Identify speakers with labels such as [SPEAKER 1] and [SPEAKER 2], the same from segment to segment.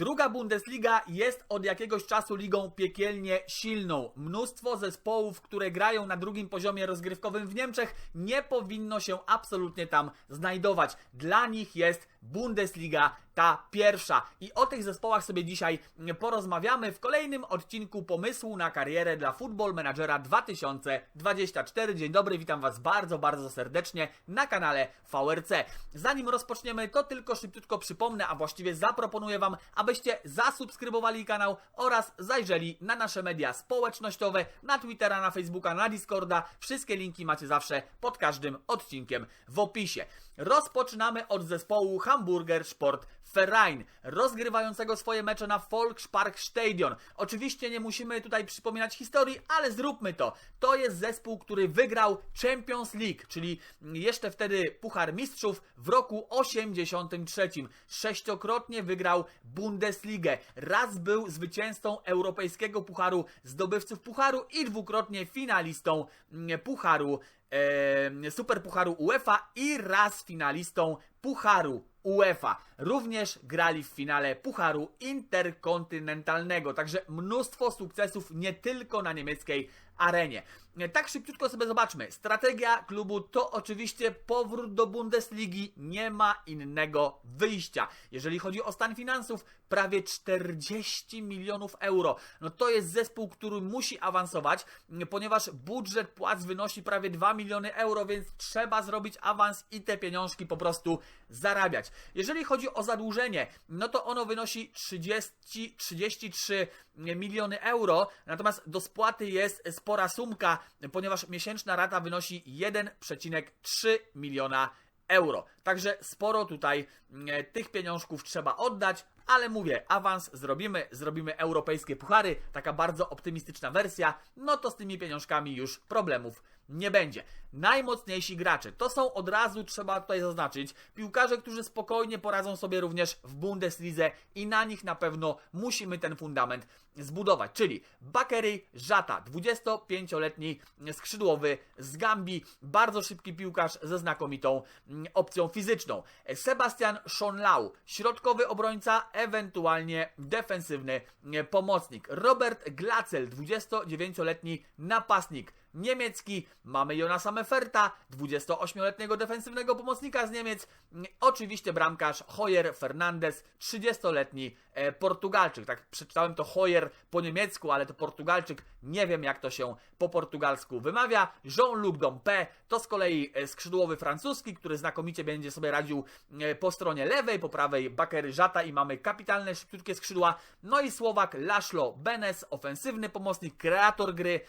[SPEAKER 1] Druga Bundesliga jest od jakiegoś czasu ligą piekielnie silną. Mnóstwo zespołów, które grają na drugim poziomie rozgrywkowym w Niemczech, nie powinno się absolutnie tam znajdować. Dla nich jest Bundesliga ta pierwsza. I o tych zespołach sobie dzisiaj porozmawiamy w kolejnym odcinku pomysłu na karierę dla Football Managera 2024. Dzień dobry, witam Was bardzo, bardzo serdecznie na kanale VRC. Zanim rozpoczniemy, to tylko szybciutko przypomnę, a właściwie zaproponuję Wam, abyście zasubskrybowali kanał oraz zajrzeli na nasze media społecznościowe, na Twittera, na Facebooka, na Discorda. Wszystkie linki macie zawsze pod każdym odcinkiem w opisie. Rozpoczynamy od zespołu Hamburger Sport Verein, rozgrywającego swoje mecze na Volkspark Stadion. Oczywiście nie musimy tutaj przypominać historii, ale zróbmy to. To jest zespół, który wygrał Champions League, czyli jeszcze wtedy Puchar Mistrzów w roku 83. Sześciokrotnie wygrał Bundesligę. Raz był zwycięzcą Europejskiego Pucharu, zdobywców Pucharu i dwukrotnie finalistą Pucharu Super Pucharu UEFA i raz finalistą Pucharu UEFA. Również grali w finale Pucharu Interkontynentalnego, także mnóstwo sukcesów nie tylko na niemieckiej arenie. Tak szybciutko sobie zobaczmy. Strategia klubu to oczywiście powrót do Bundesligi. Nie ma innego wyjścia. Jeżeli chodzi o stan finansów, prawie 40 milionów euro. No to jest zespół, który musi awansować, ponieważ budżet płac wynosi prawie 2 miliony euro, więc trzeba zrobić awans i te pieniążki po prostu zarabiać. Jeżeli chodzi o zadłużenie, no to ono wynosi 30, 33 miliony euro, natomiast do spłaty jest spora sumka, ponieważ miesięczna rata wynosi 1,3 miliona euro. Także sporo tutaj e, tych pieniążków trzeba oddać, ale mówię, awans zrobimy, zrobimy europejskie puchary, taka bardzo optymistyczna wersja, no to z tymi pieniążkami już problemów nie będzie. Najmocniejsi gracze to są od razu, trzeba tutaj zaznaczyć, piłkarze, którzy spokojnie poradzą sobie również w Bundeslidze i na nich na pewno musimy ten fundament zbudować. Czyli Bakery Żata, 25-letni skrzydłowy z Gambii, bardzo szybki piłkarz ze znakomitą mm, opcją fizyczną. Sebastian Schonlau, środkowy obrońca, ewentualnie defensywny mm, pomocnik. Robert Glacel, 29-letni napastnik niemiecki, mamy Jonasa Meferta, 28-letniego defensywnego pomocnika z Niemiec, oczywiście bramkarz Hoyer Fernandez, 30-letni e, Portugalczyk. Tak przeczytałem to Hoyer po niemiecku, ale to Portugalczyk, nie wiem jak to się po portugalsku wymawia. Jean-Luc Dompe to z kolei e, skrzydłowy francuski, który znakomicie będzie sobie radził e, po stronie lewej, po prawej Bakery Żata i mamy kapitalne, szybciutkie skrzydła. No i Słowak Laszlo Benes, ofensywny pomocnik, kreator gry,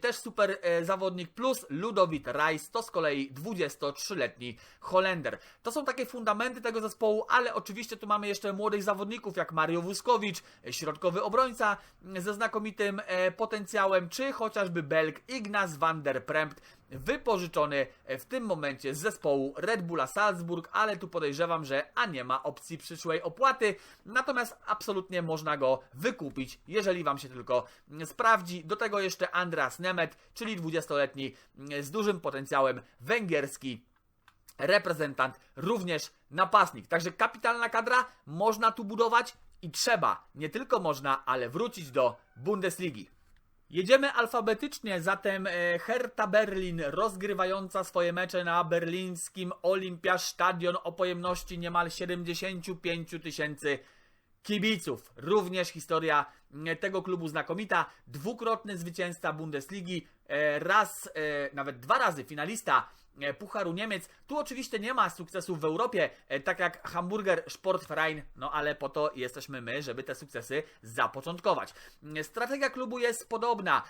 [SPEAKER 1] też super zawodnik, plus Ludowit Reis, to z kolei 23-letni Holender. To są takie fundamenty tego zespołu, ale oczywiście tu mamy jeszcze młodych zawodników, jak Mario Wuskowicz, środkowy obrońca ze znakomitym e, potencjałem, czy chociażby Belg Ignaz van der Prempt, wypożyczony w tym momencie z zespołu Red Bulla Salzburg, ale tu podejrzewam, że a nie ma opcji przyszłej opłaty, natomiast absolutnie można go wykupić, jeżeli Wam się tylko sprawdzi. Do tego jeszcze Andras Nemet, czyli 20-letni z dużym potencjałem węgierski reprezentant, również napastnik. Także kapitalna kadra, można tu budować i trzeba, nie tylko można, ale wrócić do Bundesligi. Jedziemy alfabetycznie, zatem e, Hertha Berlin rozgrywająca swoje mecze na berlińskim Olympiastadion o pojemności niemal 75 tysięcy kibiców. Również historia tego klubu znakomita. Dwukrotny zwycięzca Bundesligi, e, raz, nawet dwa razy finalista E, Pucharu Niemiec. Tu oczywiście nie ma sukcesów w Europie, e, tak jak Hamburger Sportverein, no ale po to jesteśmy my, żeby te sukcesy zapoczątkować. E, strategia klubu jest podobna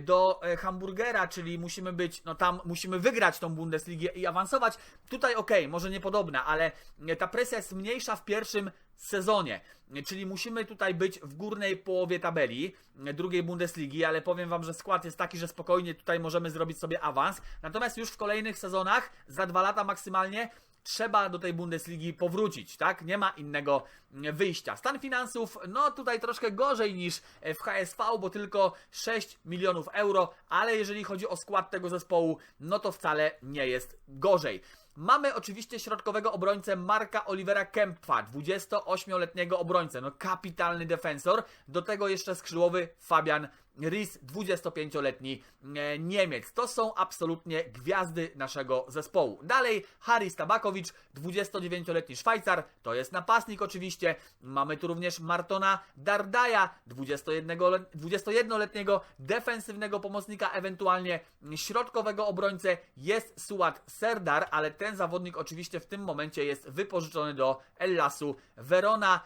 [SPEAKER 1] do Hamburgera, czyli musimy być, no tam musimy wygrać tą Bundesligę i awansować. Tutaj ok, może nie podobna, ale ta presja jest mniejsza w pierwszym sezonie. Czyli musimy tutaj być w górnej połowie tabeli drugiej Bundesligi, ale powiem Wam, że skład jest taki, że spokojnie tutaj możemy zrobić sobie awans. Natomiast już w kolejnych sezonach, za dwa lata maksymalnie, trzeba do tej Bundesligi powrócić, tak? Nie ma innego wyjścia. Stan finansów, no tutaj troszkę gorzej niż w HSV, bo tylko 6 milionów euro, ale jeżeli chodzi o skład tego zespołu, no to wcale nie jest gorzej. Mamy oczywiście środkowego obrońcę Marka Olivera Kempfa, 28-letniego obrońcę, no kapitalny defensor. Do tego jeszcze skrzydłowy Fabian Ries, 25-letni e, Niemiec. To są absolutnie gwiazdy naszego zespołu. Dalej Haris Tabakowicz, 29-letni Szwajcar, to jest napastnik oczywiście. Mamy tu również Martona Dardaja, 21-le- 21-letniego defensywnego pomocnika, ewentualnie środkowego obrońcę jest Suat Serdar, ale ten zawodnik oczywiście w tym momencie jest wypożyczony do Ellasu Verona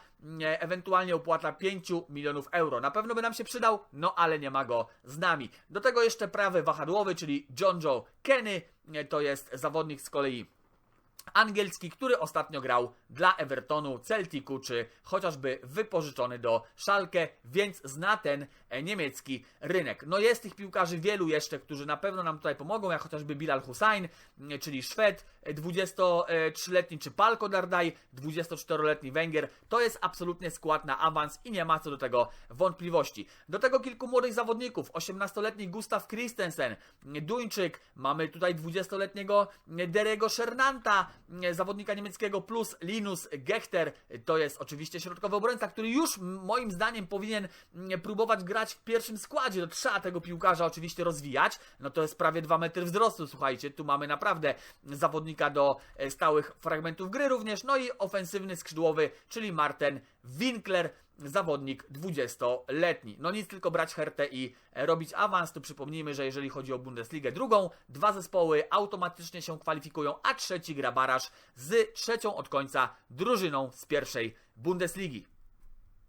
[SPEAKER 1] ewentualnie opłata 5 milionów euro. Na pewno by nam się przydał, no ale nie ma go z nami. Do tego jeszcze prawy wahadłowy, czyli John Joe Kenny, to jest zawodnik z kolei angielski, który ostatnio grał dla Evertonu, Celticu, czy chociażby wypożyczony do Schalke, więc zna ten e, niemiecki rynek. No jest tych piłkarzy wielu jeszcze, którzy na pewno nam tutaj pomogą, jak chociażby Bilal Hussein, czyli Szwed, e, 23-letni, czy Palko Dardaj, 24-letni Węgier. To jest absolutnie skład na awans i nie ma co do tego wątpliwości. Do tego kilku młodych zawodników, 18-letni Gustav Christensen, Duńczyk, mamy tutaj 20-letniego Derego Szernanta, zawodnika niemieckiego, plus Linus Gechter, to jest oczywiście środkowy obrońca, który już moim zdaniem powinien próbować grać w pierwszym składzie. No, trzeba tego piłkarza oczywiście rozwijać. No to jest prawie 2 metry wzrostu, słuchajcie. Tu mamy naprawdę zawodnika do e, stałych fragmentów gry również. No i ofensywny skrzydłowy, czyli Marten Winkler, zawodnik 20-letni. No nic, tylko brać hertę i e, robić awans. Tu przypomnijmy, że jeżeli chodzi o Bundesligę drugą, dwa zespoły automatycznie się kwalifikują, a trzeci gra baraż z trzecią od końca drużyną z pierwszej Bundesligi.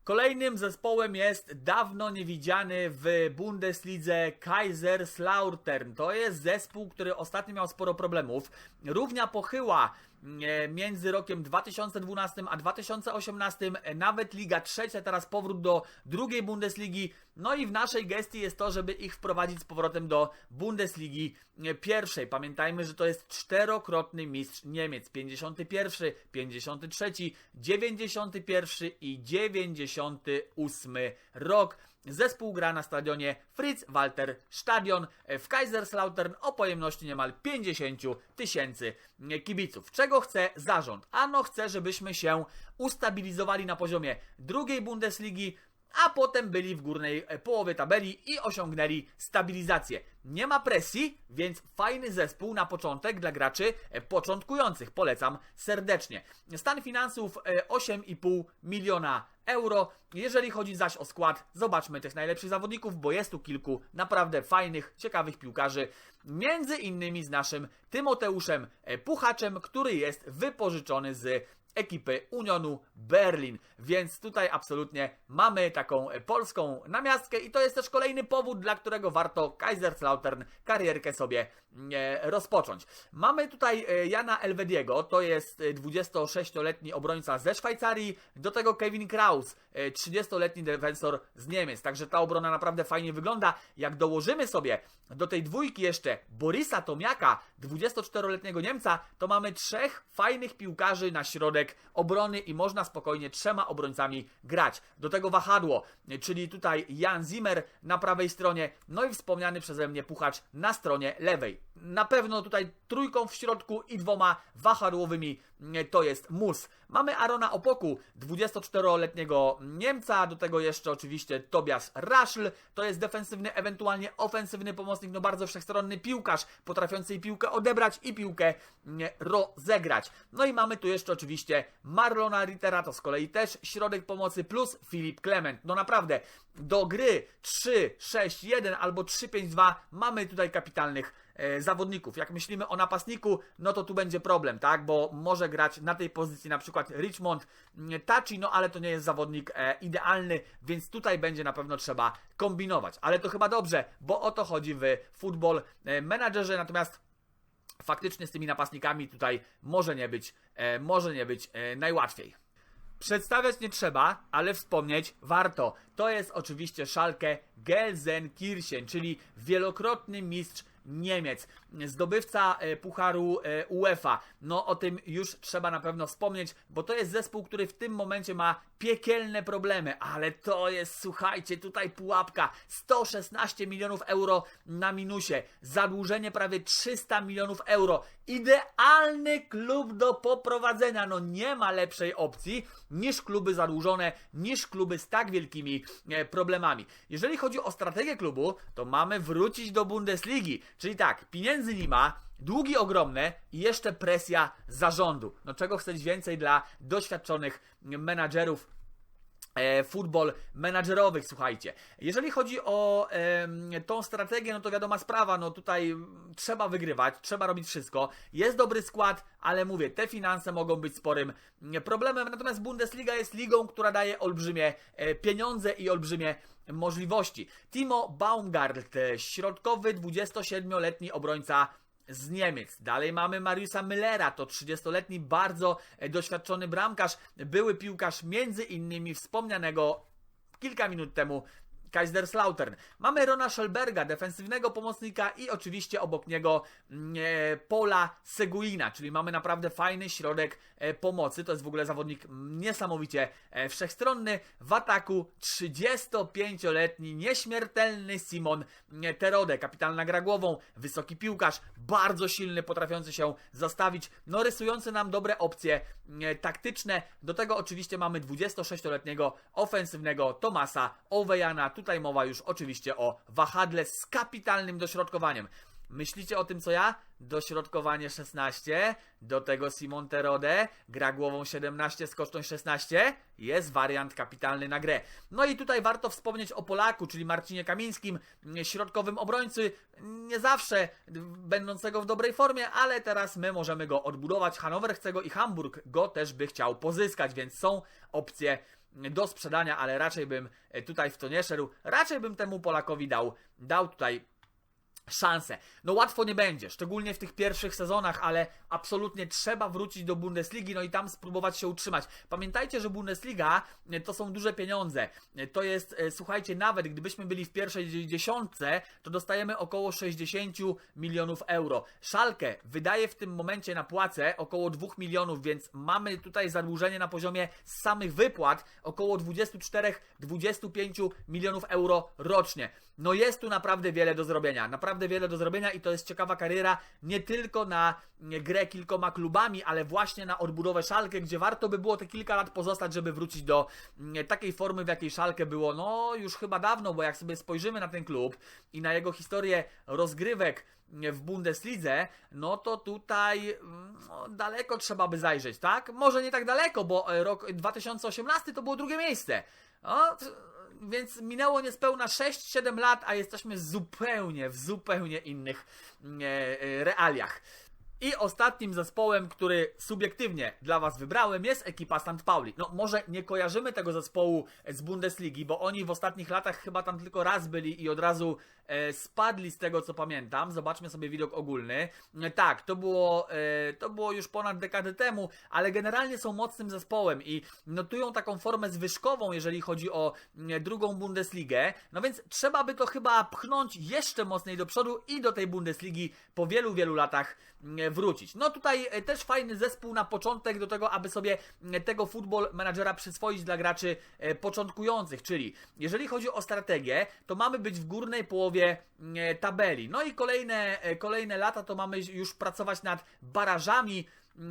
[SPEAKER 1] Kolejnym zespołem jest dawno niewidziany w Bundeslidze Kaiserslautern. To jest zespół, który ostatnio miał sporo problemów. Równia pochyła między rokiem 2012 a 2018, e, nawet Liga Trzecia, teraz powrót do drugiej Bundesligi. No i w naszej gestii jest to, żeby ich wprowadzić z powrotem do Bundesligi e, pierwszej. Pamiętajmy, że to jest czterokrotny mistrz Niemiec. 51, 53, 91 i 98 rok. Zespół gra na stadionie Fritz Walter Stadion w Kaiserslautern o pojemności niemal 50 tysięcy kibiców. Czego chce zarząd? Ano chce, żebyśmy się ustabilizowali na poziomie drugiej Bundesligi, a potem byli w górnej e, połowie tabeli i osiągnęli stabilizację. Nie ma presji, więc fajny zespół na początek dla graczy e, początkujących. Polecam serdecznie. Stan finansów e, 8,5 miliona euro. Jeżeli chodzi zaś o skład, zobaczmy tych najlepszych zawodników, bo jest tu kilku naprawdę fajnych, ciekawych piłkarzy. Między innymi z naszym Tymoteuszem Puchaczem, który jest wypożyczony z ekipy Unionu Berlin. Więc tutaj absolutnie mamy taką e, polską namiastkę i to jest też kolejny powód, dla którego warto Kaiserslautern karierkę sobie e, rozpocząć. Mamy tutaj e, Jana Elvediego, to jest e, 26-letni obrońca ze Szwajcarii, do tego Kevin Kraus, e, 30-letni defensor z Niemiec. Także ta obrona naprawdę fajnie wygląda. Jak dołożymy sobie do tej dwójki jeszcze Borisa Tomiaka, 24-letniego Niemca, to mamy trzech fajnych piłkarzy na środek obrony i można spokojnie trzema obrońcami grać. Do tego wahadło, czyli tutaj Jan Zimmer na prawej stronie, no i wspomniany przeze mnie Puchacz na stronie lewej. Na pewno tutaj trójką w środku i dwoma wahadłowymi mm, to jest mus. Mamy Arona Opoku, 24-letniego Niemca, do tego jeszcze oczywiście Tobias Raschl, to jest defensywny, ewentualnie ofensywny pomocnik, no bardzo wszechstronny piłkarz, potrafiący piłkę odebrać i piłkę mm, rozegrać. No i mamy tu jeszcze oczywiście Marlona Rittera, to z kolei też środek pomocy, plus Filip Clement. No naprawdę, do gry 3-6-1 albo 3-5-2 mamy tutaj kapitalnych e, zawodników. Jak myślimy o napastniku, no to tu będzie problem, tak? Bo może grać na tej pozycji na przykład Richmond mm, Tachi, no ale to nie jest zawodnik e, idealny, więc tutaj będzie na pewno trzeba kombinować. Ale to chyba dobrze, bo o to chodzi w football e, menadżerze, natomiast faktycznie z tymi napastnikami tutaj może nie być, e, może nie być e, najłatwiej. Przedstawiać nie trzeba, ale wspomnieć warto. To jest oczywiście Schalke Gelsenkirchen, czyli wielokrotny mistrz Niemiec. zdobywca e, Pucharu e, UEFA. No o tym już trzeba na pewno wspomnieć, bo to jest zespół, który w tym momencie ma piekielne problemy, ale to jest, słuchajcie, tutaj pułapka 116 milionów euro na minusie, zadłużenie prawie 300 milionów euro. Idealny klub do poprowadzenia. No nie ma lepszej opcji niż kluby zadłużone, niż kluby z tak wielkimi e, problemami. Jeżeli chodzi o strategię klubu, to mamy wrócić do Bundesligi. Czyli tak, pieniędzy nie ma, długi ogromne i jeszcze presja zarządu. No czego chceć więcej dla doświadczonych menadżerów e, futbol menadżerowych, słuchajcie. Jeżeli chodzi o em, tą strategię, no to wiadoma sprawa, no tutaj trzeba wygrywać, trzeba robić wszystko. Jest dobry skład, ale mówię, te finanse mogą być sporym problemem, natomiast Bundesliga jest ligą, która daje olbrzymie e, pieniądze i olbrzymie możliwości. Timo Baumgart, środkowy 27-letni obrońca z Niemiec. Dalej mamy Mariusa Müllera, to 30-letni, bardzo doświadczony bramkarz, były piłkarz między innymi wspomnianego kilka minut temu Kaiserslautern. Mamy Rona Schelberga, defensywnego pomocnika i oczywiście obok niego mm, e, Pola Seguina, czyli mamy naprawdę fajny środek e, pomocy. To jest w ogóle zawodnik mm, niesamowicie e, wszechstronny. W ataku 35-letni, nieśmiertelny Simon mm, Terode, kapitalna gra głową, wysoki piłkarz, bardzo silny, potrafiący się zastawić, no rysujący nam dobre opcje taktyczne. Do tego oczywiście mamy 26-letniego ofensywnego Tomasa Owejana. Tutaj mowa już oczywiście o wahadle z kapitalnym dośrodkowaniem. Myślicie o tym co ja? Dośrodkowanie 16, do tego Simon Terode, gra głową 17, skoczną 16, jest wariant kapitalny na grę. No i tutaj warto wspomnieć o Polaku, czyli Marcinie Kamińskim, środkowym obrońcy, nie zawsze będącego w dobrej formie, ale teraz my możemy go odbudować. Hanower chce go i Hamburg go też by chciał pozyskać, więc są opcje do sprzedania, ale raczej bym tutaj w to nie szedł. Raczej bym temu Polakowi dał, dał tutaj szansę. No łatwo nie będzie, szczególnie w tych pierwszych sezonach, ale absolutnie trzeba wrócić do Bundesligi, no i tam spróbować się utrzymać. Pamiętajcie, że Bundesliga e, to są duże pieniądze. E, To jest, e, słuchajcie, nawet gdybyśmy byli w pierwszej dziesiątce, to dostajemy około 60 milionów euro. Szalkę wydaje w tym momencie na płace około 2 milionów, więc mamy tutaj zadłużenie na poziomie samych wypłat około 24-25 milionów euro rocznie. No jest tu naprawdę wiele do zrobienia, naprawdę wiele do zrobienia i to jest ciekawa kariera nie tylko na grę kilkoma klubami, ale właśnie na odbudowę Szalkę, gdzie warto by było te kilka lat pozostać, żeby wrócić do mm, takiej formy, w jakiej Szalkę było, no już chyba dawno, bo jak sobie spojrzymy na ten klub i na jego historię rozgrywek w Bundeslidze, no to tutaj mm, no, daleko trzeba by zajrzeć, tak? Może nie tak daleko, bo e, rok 2018 to było drugie miejsce. No, więc minęło niespełna 6-7 lat, a jesteśmy zupełnie, w zupełnie innych e, e, realiach. I ostatnim zespołem, który subiektywnie dla Was wybrałem, jest ekipa St. Pauli. No, może nie kojarzymy tego zespołu z Bundesligi, bo oni w ostatnich latach chyba tam tylko raz byli i od razu spadli z tego, co pamiętam. Zobaczmy sobie widok ogólny. E, tak, to było, e, to było już ponad dekadę temu, ale generalnie są mocnym zespołem i notują taką formę zwyżkową, jeżeli chodzi o e, drugą Bundesligę. No więc trzeba by to chyba pchnąć jeszcze mocniej do przodu i do tej Bundesligi po wielu, wielu latach e, wrócić. No tutaj e, też fajny zespół na początek do tego, aby sobie e, tego football managera przyswoić dla graczy e, początkujących, czyli jeżeli chodzi o strategię, to mamy być w górnej połowie e, tabeli. No i kolejne, e, kolejne lata to mamy już pracować nad barażami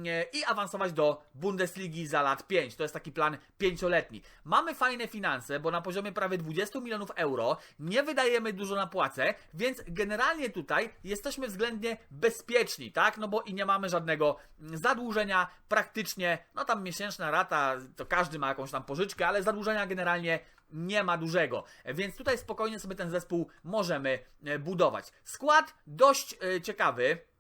[SPEAKER 1] e, i awansować do Bundesligi za lat 5. To jest taki plan pięcioletni. Mamy fajne finanse, bo na poziomie prawie 20 milionów euro nie wydajemy dużo na płacę, więc generalnie tutaj jesteśmy względnie bezpieczni, tak? No bo i nie mamy żadnego mm, zadłużenia praktycznie, no tam miesięczna rata, to każdy ma jakąś tam pożyczkę, ale zadłużenia generalnie nie ma dużego, więc tutaj spokojnie sobie ten zespół możemy e, budować. Skład dość e, ciekawy.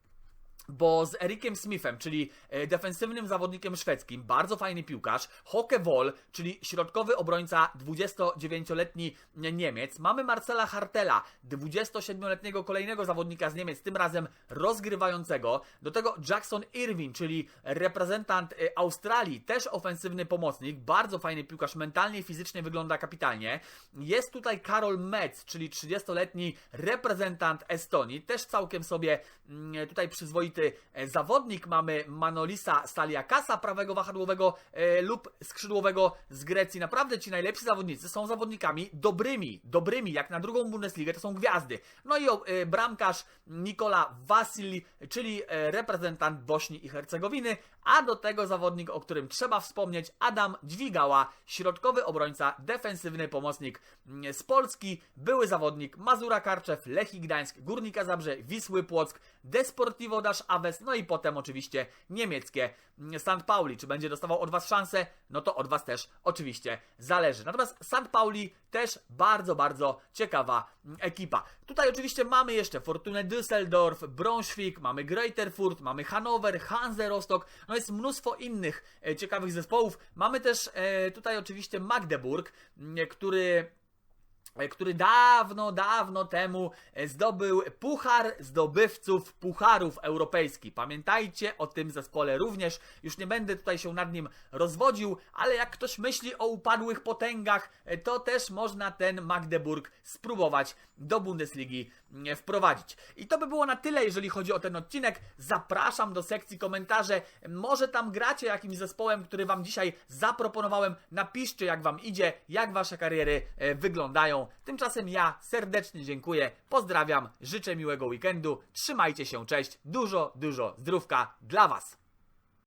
[SPEAKER 1] Bo z Erikiem Smithem, czyli e, defensywnym zawodnikiem szwedzkim, bardzo fajny piłkarz, Hoke Wol, czyli środkowy obrońca 29-letni Niemiec, mamy Marcela Hartela, 27-letniego kolejnego zawodnika z Niemiec, tym razem rozgrywającego, do tego Jackson Irving, czyli reprezentant e, Australii, też ofensywny pomocnik, bardzo fajny piłkarz, mentalnie i fizycznie wygląda kapitalnie. Jest tutaj Karol Metz, czyli 30-letni reprezentant Estonii, też całkiem sobie mm, tutaj przyzwoity e, zawodnik. Mamy Manolisa Staliakasa, prawego wahadłowego e, lub skrzydłowego z Grecji. Naprawdę ci najlepsi zawodnicy są zawodnikami dobrymi, dobrymi, jak na drugą Bundesligę, to są gwiazdy. No i e, bramkarz Nikola Wasili, czyli reprezentant Bośni i Hercegowiny, a do tego zawodnik, o którym trzeba wspomnieć, Adam Dźwigała, środkowy obrońca, defensywny pomocnik mm, z Polski, były zawodnik Mazura Karczew, Lechii Gdańsk, Górnika Zabrze, Wisły Płock, Desportivo Dasz Aves, no i potem oczywiście niemieckie St. Pauli. Czy będzie dostawał od Was szansę? No to od Was też oczywiście zależy. Natomiast St. Pauli też bardzo, bardzo ciekawa ekipa. Tutaj oczywiście mamy jeszcze Fortunę Düsseldorf, Braunschweig, mamy Greuther Furt, mamy Hannover, Hanse Rostock, no jest mnóstwo innych e, ciekawych zespołów. Mamy też e, tutaj oczywiście Magdeburg, m, który e, który dawno, dawno temu e, zdobył Puchar Zdobywców Pucharów Europejskich. Pamiętajcie o tym zespole również. Już nie będę tutaj się nad nim rozwodził, ale jak ktoś myśli o upadłych potęgach, e, to też można ten Magdeburg spróbować do Bundesligi wprowadzić. I to by było na tyle, jeżeli chodzi o ten odcinek. Zapraszam do sekcji komentarzy. Może tam gracie jakimś zespołem, który Wam dzisiaj zaproponowałem. Napiszcie, jak Wam idzie, jak Wasze kariery e, wyglądają. Tymczasem ja serdecznie dziękuję, pozdrawiam, życzę miłego weekendu, trzymajcie się, cześć, dużo, dużo zdrówka dla Was.